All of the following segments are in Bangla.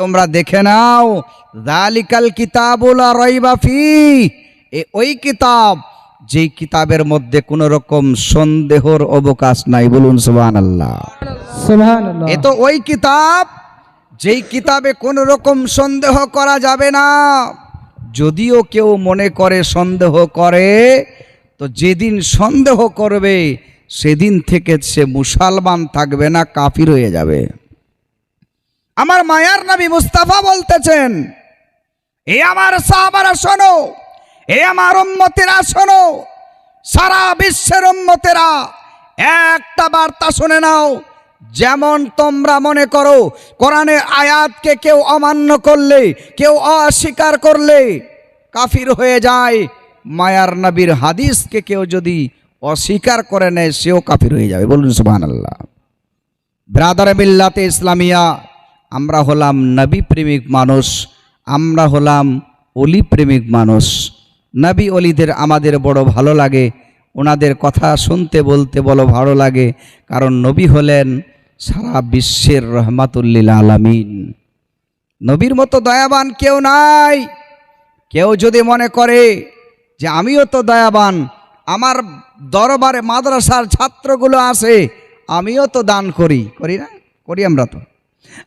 তোমরা দেখে নাও জালিকাল কিতাবুল রাইবা ফি। এ ওই কিতাব যেই কিতাবের মধ্যে কোনো রকম সন্দেহর অবকাশ নাই বলুন সুবহানাল্লাহ। সুবহানাল্লাহ। এ তো ওই কিতাব যেই কিতাবে কোনো রকম সন্দেহ করা যাবে না। যদিও কেউ মনে করে সন্দেহ করে তো যেদিন সন্দেহ করবে সেদিন থেকে সে মুসলমান থাকবে না কাফির হয়ে যাবে। আমার মায়ার নবী মুস্তাফা বলতেছেন, এ আমার সাহাবারা শোনো, এ আমার উম্মতেরা শোনো, সারা বিশ্বের উম্মতেরা একটা বার্তা শুনে নাও, যেমন তোমরা মনে করো কোরআনের আয়াতকে কেউ অমান্য করলে, কেউ অস্বীকার করলে, কাফির হয়ে যায়। মায়ার নবীর হাদিসকে কেউ যদি অস্বীকার করে নেয়, সেও কাফির হয়ে যাবে। বলুন সুবহানাল্লাহ। ব্রাদার মিল্লাতে ইসলামিয়া আমরা হলাম নবী প্রেমিক মানুষ, আমরা হলাম অলি প্রেমিক মানুষ। নবী অলিদের আমাদের বড় ভালো লাগে, ওনাদের কথা শুনতে বলতে বলো ভালো লাগে, কারণ নবী হলেন সারা বিশ্বের রহমাতুল্লিল আলামিন। নবীর মতো দয়াবান কেউ নাই। কেউ যদি মনে করে যে আমিও তো দয়াবান, আমার দরবারে মাদ্রাসার ছাত্রগুলো আছে, আমিও তো দান করি। করি না? করি আমরা তো।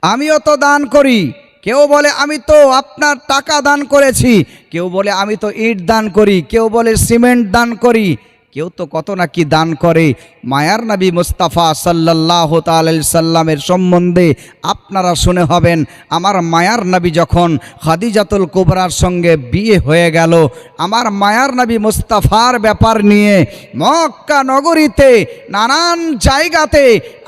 আমিও তো দান করি। কেউ বলে, আমি তো আপনার টাকা দান করেছি। কেউ বলে, আমি তো ইট দান করি। কেউ বলে, সিমেন্ট দান করি। কেউ তো কত নাকি দান করে। মায়ার নবী মুস্তাফা সাল্লাহ সাল্লামের সম্বন্ধে আপনারা শুনে হবেন, আমার মায়ার নবী যখন খাদিজাতুল কুবরার সঙ্গে বিয়ে হয়ে গেল, আমার মায়ার নবী মুস্তাফার ব্যাপার নিয়ে মক্কা নগরীতে, নানান জায়গাতে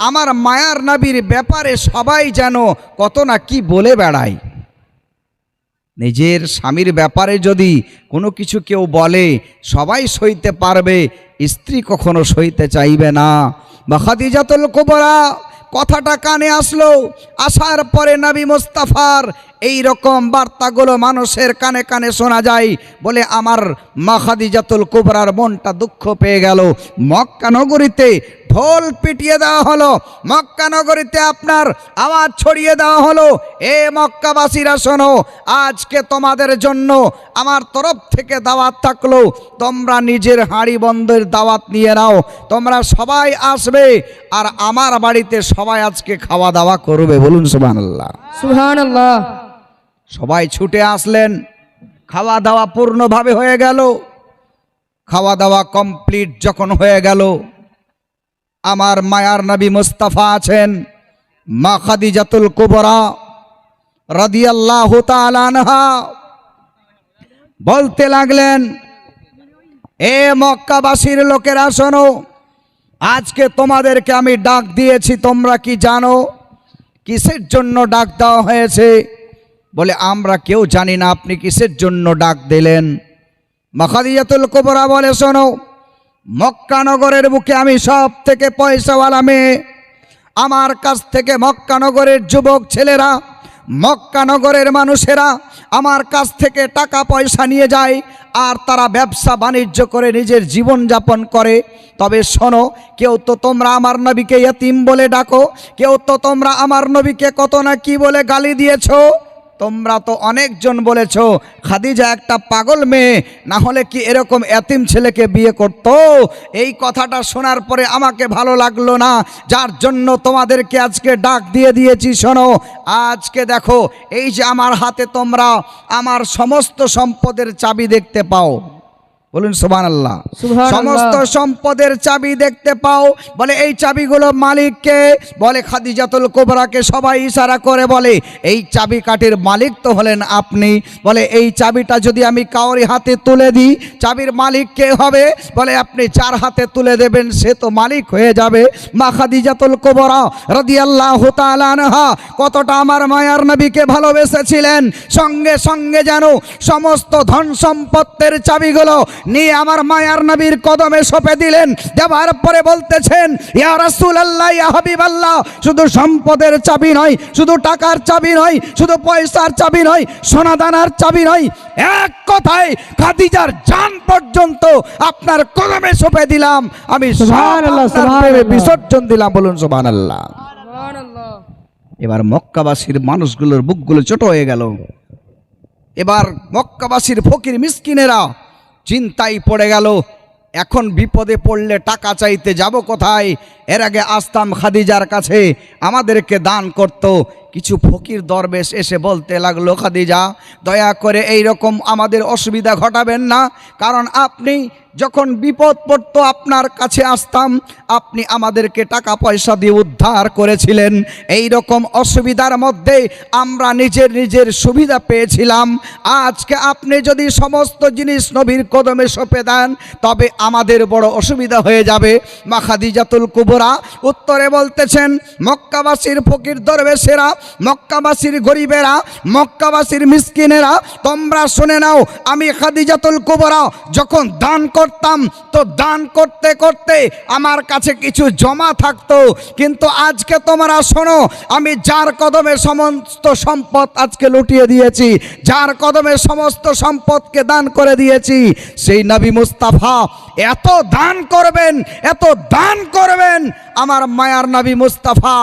আমার মায়ার নবীর ব্যাপারে সবাই যেন কত না কি বলে বেড়ায়। নিজের স্বামীর ব্যাপারে যদি কোনো কিছু কেউ বলে, সবাই সইতে পারবে, স্ত্রী কখনো সইতে চাইবে না। বা খাদিজাতুল কোবরা কথাটা কানে আসলো, আসার পরে নাবি মোস্তাফার এই রকম বার্তাগুলো মানুষের কানে কানে শোনা যায়। বলে আমার মা খাদিজাতুল কুবরার মনটা দুঃখ পেয়ে গেল। মক্কা নগরীতে ঢোল পিটিয়ে দেওয়া হলো। মক্কা নগরীতে আপনার আওয়াজ ছড়িয়ে দেওয়া হলো। এ মক্কাবাসীরা শোনো, আজকে তোমাদের জন্য আমার তরফ থেকে দাওয়াত থাকল। তোমরা নিজের হাঁড়ি বন্ধের দাওয়াত নিয়ে নাও। তোমরা সবাই আসবে আর আমার বাড়িতে সবাই আজকে খাওয়া দাওয়া করবে। বলুন সুবহানাল্লাহ। সুবহানাল্লাহ। সবাই ছুটে আসলেন। খাওয়া দাওয়া পূর্ণভাবে হয়ে গেল। খাওয়া দাওয়া কমপ্লিট যখন হয়ে গেল, আমার মায়ার নবী মুস্তাফা আছেন, মা খাদিজাতুল কুবরা রাদিয়াল্লাহু তাআলা আনহা। বলতে লাগলেন, এ মক্কাবাসীর লোকেরা, শোনো, আজকে তোমাদেরকে আমি ডাক দিয়েছি, তোমরা কি জানো? কিসের জন্য ডাক দেওয়া হয়েছে? বলে, আমরা কেউ জানি না আপনি কিসের জন্য ডাক দিলেন। মাখাদিয়াতুল কোবরা বলে, শোনো মক্কানগরের বুকে আমি সব থেকে পয়সাওয়ালা মেয়ে। আমার কাছ থেকে মক্কানগরের যুবক ছেলেরা মক্কানগরের মানুষেরা আমার কাছ থেকে টাকা পয়সা নিয়ে যায় আর তারা ব্যবসা বাণিজ্য করে নিজের জীবন যাপন করে। তবে শোনো, কেউ তো তোমরা আমার নবীকে ইয়তিম বলে ডাকো, কেউ তো তোমরা আমার নবীকে কত না কি বলে গালি দিয়েছ? তোমরা তো অনেকজন বলেছ, খাদিজা একটা পাগল মেয়ে, না হলে কি এরকম এতিম ছেলেকে বিয়ে করত? এই কথাটা শোনার পরে আমাকে ভালো লাগল না, যার জন্য তোমাদেরকে আজকে ডাক দিয়ে দিয়েছি, শোনো। আজকে দেখো, এই যে আমার হাতে তোমরা আমার সমস্ত সম্পদের চাবি দেখতে পাও। বলুন সোবান আল্লাহ সমস্ত সম্পদের চাবি দেখতে পাও। বলে এই চাবিগুলো মালিককে। বলে খাদিজাতুল কোবরাকে সবাই ইশারা করে বলে এই চাবি কাঠির মালিক তো হলেন আপনি। বলে এই চাবিটা যদি আমি কাউরি হাতে তুলে দিই চাবির মালিক কে হবে? বলে আপনি চার হাতে তুলে দেবেন সে তো মালিক হয়ে যাবে। মা খাদিজাতুল কোবরা রাদিয়াল্লাহু তাআলা আনহা কতটা আমার মায়ার নবীকে ভালোবেসেছিলেন। সঙ্গে সঙ্গে যেন সমস্ত ধন সম্পত্তির চাবিগুলো নিয়ে আমার মায়ার নবীর কদমে সঁপে দিলেন। দেওয়ার পরে বলতেছেন ইয়া রাসূলুল্লাহ ইয়া হাবিবাল্লাহ শুধু সম্পদের চাবি নয় শুধু টাকার চাবি নয় শুধু পয়সার চাবি নয় সোনাদানার চাবি নয় এক কথায় খাদিজার জান পর্যন্ত আপনার কদমে সঁপে দিলাম। আমি সুবহানাল্লাহ, সুবহানাল্লাহ। বিসর্জন দিলাম বলুন সুবহানাল্লাহ। সুবহানাল্লাহ। এবার মক্কাবাসীর মানুষগুলোর বুকগুলো ছোট হয়ে গেল। এবার মক্কাবাসীর ফকির মিসকিনেরা চিন্তায় পড়ে গেল। এখন বিপদে পড়লে টাকা চাইতে যাব কোথায়? এর আগে আসতাম খাদিজার কাছে, আমাদেরকে দান করত। কিছু ফকির দরবেশ এসে বলতে লাগল, খাদিজা, দয়া করে এই রকম আমাদের অসুবিধা ঘটাবেন না। কারণ আপনি যখন বিপদ পড়তো আপনার কাছে আসতাম, আপনি আমাদেরকে টাকা পয়সা দিয়ে উদ্ধার করেছিলেন। এই রকম অসুবিধার মধ্যে আমরা নিজের নিজের সুবিধা পেয়েছিলাম। আজকে আপনি যদি সমস্ত জিনিস নবীর কদমে সঁপে দেন, তবে আমাদের বড় অসুবিধা হয়ে যাবে। মা খাদিজাতুল কুবরা উত্তরে বলতেছেন, মক্কাবাসীর ফকির দরবেশেরা মক্কাবাসীর গরিবেরা, মক্কাবাসীর মিসকিনেরা, তোমরা শুনে নাও, আমি খাদিজাতুল কুবরা যখন দান করতাম, তো দান করতে করতে আমার কাছে কিছু জমা থাকতো। কিন্তু আজকে তোমরা শোনো, আমি যার কদমে সমস্ত সম্পদ আজকে লুটিয়ে দিয়েছি, যার কদমে সমস্ত সম্পদকে দান করে দিয়েছি, সেই নবী মুস্তাফা এত দান করবেন, এত দান করবেন, আমার মায়ার নবী মুস্তাফা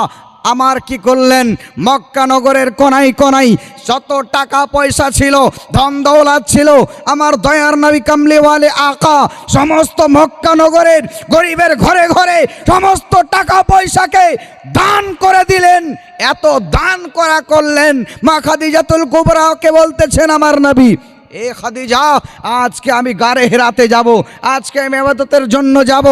আমার কি করলেন? মক্কা নগরের কোনাই কোনাই যত টাকা পয়সা ছিল, ধন দৌলাত ছিল, আমার দয়ার নবী কামলিওয়ালে আকা, সমস্ত মক্কা নগরের গরিবের ঘরে ঘরে সমস্ত টাকা পয়সাকে দান করে দিলেন। এত দান করা করলেন। মা খাদিজাতুল কুবরাকে বলতেছেন আমার নবী এ খাদি খাদিজা আজকে আমি গারে হেরাতে যাব। আজকে আমি আবাদতের জন্য যাব।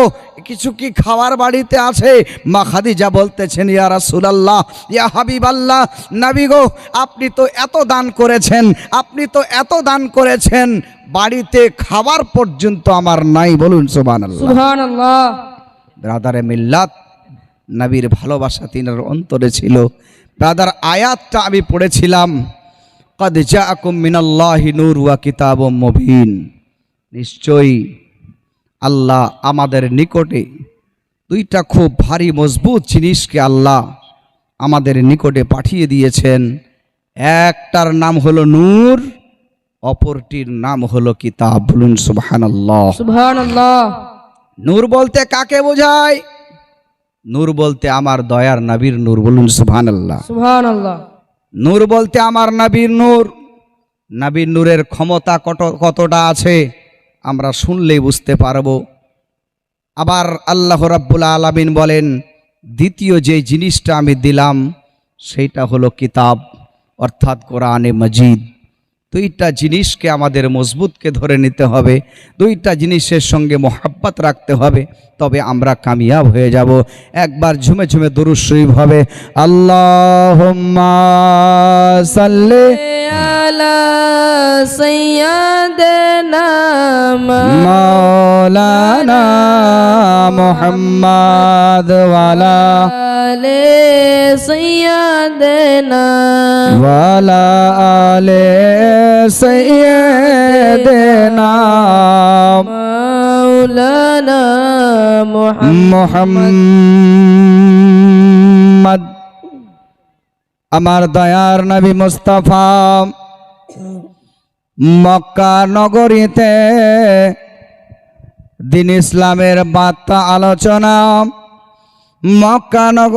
কিছু কি খাওয়ার বাড়িতে আছে? মা খাদিজা বলতেছেন ইয়া রাসূলুল্লাহ ইয়া হাবিবাল্লাহ নবী গো আপনি তো এত দান করেছেন আপনি তো এত দান করেছেন বাড়িতে খাবার পর্যন্ত আমার নাই বলুন সুবহান আল্লাহ ব্রাদারে মিল্লাত নবীর ভালোবাসা তিনার অন্তরে ছিল। ব্রাদার আয়াতটা আমি পড়েছিলাম। কদ জাআকুম মিনাল্লাহি নূর ওয়া কিতাবুম মুবিন নিশ্চয়ই আল্লাহ আমাদের নিকটে দুইটা খুব ভারী মজবুত জিনিসকে আল্লাহ আমাদের নিকটে পাঠিয়ে দিয়েছেন। একটার নাম হলো নূর অপরটির নাম হলো কিতাব। বলুন সুবহানাল্লাহ। সুবহান আল্লাহ নূর বলতে কাকে বোঝায়? নূর বলতে আমার দয়ার নবীর নূর। বলুন সুবহান আল্লাহ সুবহান আল্লাহ নূর বলতে আমার নাবির নূর। নাবির নূরের ক্ষমতা কত, কতটা আছে, আমরা শুনলেই বুঝতে পারব। আবার আল্লাহ রাব্বুল আলমিন বলেন, দ্বিতীয় যে জিনিসটা আমি দিলাম সেইটা হলো কিতাব, অর্থাৎ কোরআনে মজিদ। দুইটা জিনিসকে আমাদের মজবুতকে ধরে নিতে হবে দুইটা জিনিসের সঙ্গে মোহাব্বত রাখতে হবে তবে আমরা কামিয়াব হয়ে যাব। একবার ঝুমে ঝুমে দরুদ হবে আল্লাহ সাল্লি মাওলানা মুহাম্মদ ওয়ালা আলে মুহাম্মদ আমার দয়ার নবী মুস্তাফা মক্কা নগরীতে দিন ইসলামের বার্তা আলোচনা মক্কা নগর